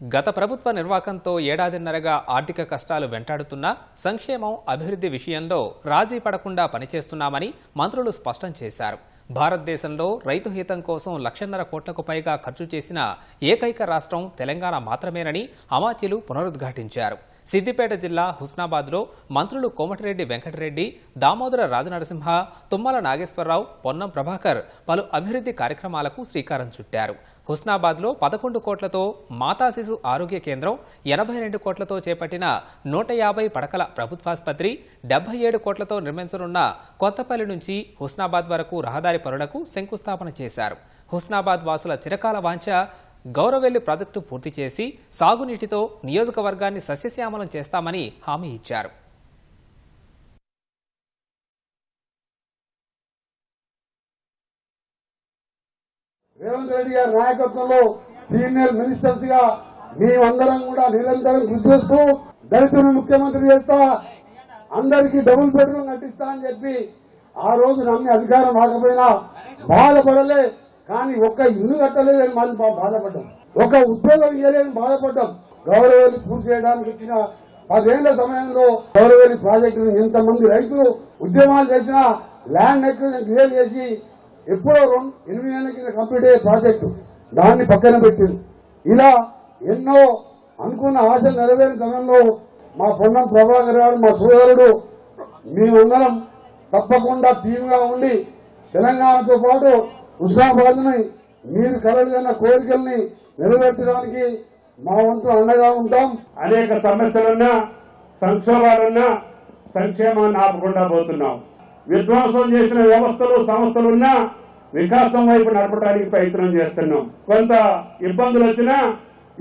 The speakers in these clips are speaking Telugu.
గత ప్రభుత్వ నిర్వాకంతో ఏడాదిన్నరగా ఆర్థిక కష్టాలు వెంటాడుతున్నా సంక్షేమం అభివృద్ధి విషయంలో రాజీ పడకుండా పనిచేస్తున్నామని మంత్రులు స్పష్టం చేశారు. భారతదేశంలో రైతు హితం కోసం లక్షన్నర కోట్లకు పైగా ఖర్చు చేసిన ఏకైక రాష్ట్రం తెలంగాణ మాత్రమేనని అమాచీలు పునరుద్ఘాటించారు. సిద్దిపేట జిల్లా హుస్నాబాద్లో మంత్రులు కోమటిరెడ్డి వెంకటరెడ్డి దామోదర రాజనరసింహ తుమ్మల నాగేశ్వరరావు పొన్నం ప్రభాకర్ పలు అభివృద్ధి కార్యక్రమాలకు శ్రీకారం చుట్టారు. హుస్నాబాద్లో పదకొండు కోట్లతో మాతా శిశు ఆరోగ్య కేంద్రం ఎనభై రెండు కోట్లతో చేపట్టిన నూట యాభై పడకల ప్రభుత్వాసుపత్రి డెబ్బై ఏడు కోట్లతో నిర్మించనున్న కొత్తపల్లి నుంచి హుస్నాబాద్ వరకు రహదారి పనులకు శంకుస్థాపన చేశారు. హుస్నాబాద్ వాసుల చిరకాల వాంఛ గౌరవెల్లి ప్రాజెక్టు పూర్తి చేసి సాగునీటితో నియోజకవర్గాన్ని సస్యశ్యామలం చేస్తామని హామీ ఇచ్చారు. రేవంత్ రెడ్డి గారి నాయకత్వంలో సీనియర్ మినిస్టర్స్గా మేమందరం కూడా నిరంతరం కృషి చేస్తూ దళితులు ముఖ్యమంత్రి చేస్తా అందరికీ డబుల్ బెడ్రూమ్ నటిస్తా అని చెప్పి ఆ రోజు నమ్మి అధికారం రాకపోయినా బాధపడలే. కానీ ఒక్క ఇల్లు కట్టలేదని మనం బాధపడ్డాం. ఒక ఉద్యోగం ఇవ్వలేదని బాధపడ్డాం. గౌరవేలి పూర్తి చేయడానికి వచ్చిన పదేళ్ళ సమయంలో గౌరవేలి ప్రాజెక్టును ఎంతమంది రైతులు ఉద్యమాలు చేసిన ల్యాండ్ ఎక్విజిషన్ క్లియర్ చేసి ఎప్పుడో రెండు ఎనిమిది నెలల కింద కంప్లీట్ అయ్యే ప్రాజెక్టు దాన్ని పక్కన పెట్టింది. ఇలా ఎన్నో అనుకున్న ఆశలు నెరవేరిన సమయంలో మా పొన్నం ప్రభాకర్ గారు మా సోదరుడు మేమందరం తప్పకుండా టీమ్గా ఉండి తెలంగాణతో పాటు హుస్నాబాద్ని మీరు కలగన్న కోరికల్ని నిలబెట్టడానికి మా వంతు అండగా ఉంటాం. అనేక సమస్యలున్నా సంక్షోభాలున్నా సంక్షేమాన్ని ఆపకుండా పోతున్నాం. విధ్వంసం చేసిన వ్యవస్థలు సంస్థలున్నా వికాసం వైపు నడపడానికి ప్రయత్నం చేస్తున్నాం. కొంత ఇబ్బందులు వచ్చినా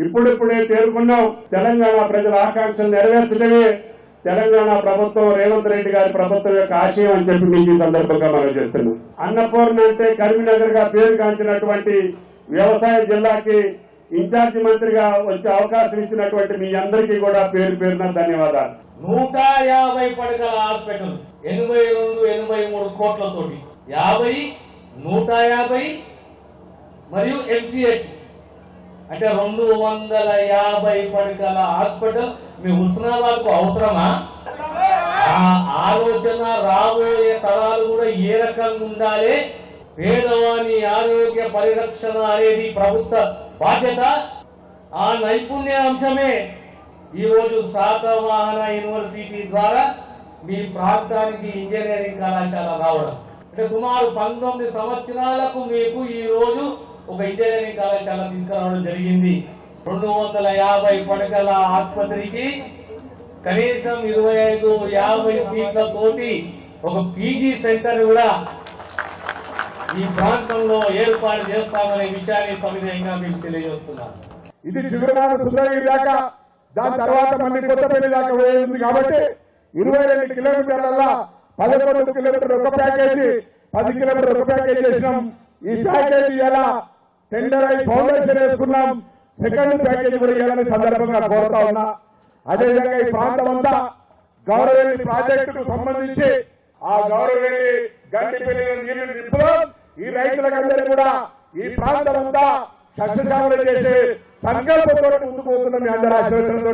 ఇప్పుడిప్పుడే తేరుకున్నాం. తెలంగాణ ప్రజల ఆకాంక్షలు నెరవేర్చడమే తెలంగాణ ప్రభుత్వం రేవంత్ రెడ్డి గారి ప్రభుత్వం యొక్క ఆశయం అని చెప్పి మీకు ఈ సందర్భంగా మనం చేస్తున్నాం. అన్నపూర్ణ అంటే కరీంనగర్గా పేరుగాంచినటువంటి వ్యవసాయ జిల్లాకి ఇన్ఛార్జి మంత్రిగా వచ్చే అవకాశం ఇచ్చినటువంటి మీ అందరికీ కూడా పేరు పేరున ధన్యవాదాలు. నూట యాభై పడగల హాస్పిటల్ ఎనభై రెండు ఎనభై మూడు కోట్లతోటి. యాభై నూట యాభై మరియు ఎంసీహెచ్ అంటే రెండు వందల యాభై పడకల హాస్పిటల్ మీ హుస్నాబాద్కు అవసరమా? ఆ ఆలోచన రాబోయే తరాలు కూడా ఏ రకంగా ఉండాలి? పేదవాని ఆరోగ్య పరిరక్షణ అనేది ప్రభుత్వ బాధ్యత. ఆ నైపుణ్య అంశమే ఈ రోజు శాతవాహన యూనివర్సిటీ ద్వారా మీ ప్రాంతానికి ఇంజనీరింగ్ కళాశాల రావడం. అంటే సుమారు పంతొమ్మిది సంవత్సరాలకు మీకు ఈ రోజు ఒక ఇంజనీరింగ్ కళాశాల తీసుకురావడం జరిగింది. రెండు వందల యాభై పడకల ఆసుపత్రికి కనీసం ఇరవై ఐదు యాభై సీట్లతోటి ఒక పీజీ సెంటర్ కూడా ఈ ప్రాంతంలో ఏర్పాటు చేస్తామనే విషయాన్ని సవినయంగా మీకు తెలియజేస్తున్నాను. ఇది చిగురునాడు సుందరగిరి దాకా దాని తర్వాత మళ్ళీ కొత్తపల్లి దాకా పోయింది కాబట్టి ఇరవై రెండు కిలోమీటర్ల పదకొండు కిలోమీటర్ ఒక ప్యాకేజీ పది కిలోమీటర్ ఒక ప్యాకేజీ చేసినాం. ఈ ప్యాకేజీ ఎలా టెండర్ అయి ఫౌండేషన్ వేసుకున్నాం. సెకండ్ ప్యాకేజ్ కూడా ఇవ్వాలని సందర్భంగా కోరుతా ఉన్నా. అదేవిధంగా ఈ ప్రాంతం అంతా గౌరవేణి ప్రాజెక్టుకు సంబంధించి ఆ గౌరవేలి గండిపల్లి నీళ్ళు నింపుదాం ఈ రైతులకందరూ కూడా ఈ ప్రాంతం అంతా సస్యశామలు చేసే సంకల్పంతో ముందుకు పోతున్నాం మీ అందరి ఆశీర్వచనంతో